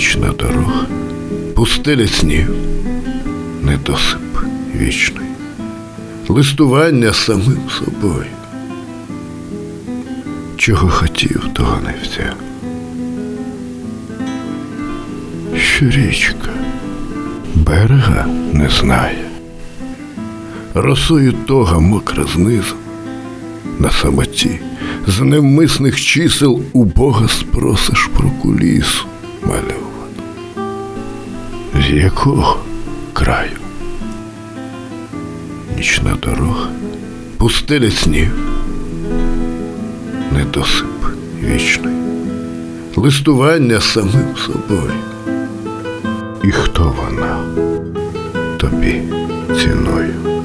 Нічна дорога, пустеля снів, недосип вічний, листування самим собою. Чого хотів, того не взяв. Що річка берега не знає, росою тога мокра знизу, на самоті з невмисних чисел у Бога спросиш про кулісу. Якого краю? Нічна дорога, пустеля снів, недосип вічний, листування самим собою. І хто вона тобі ціною?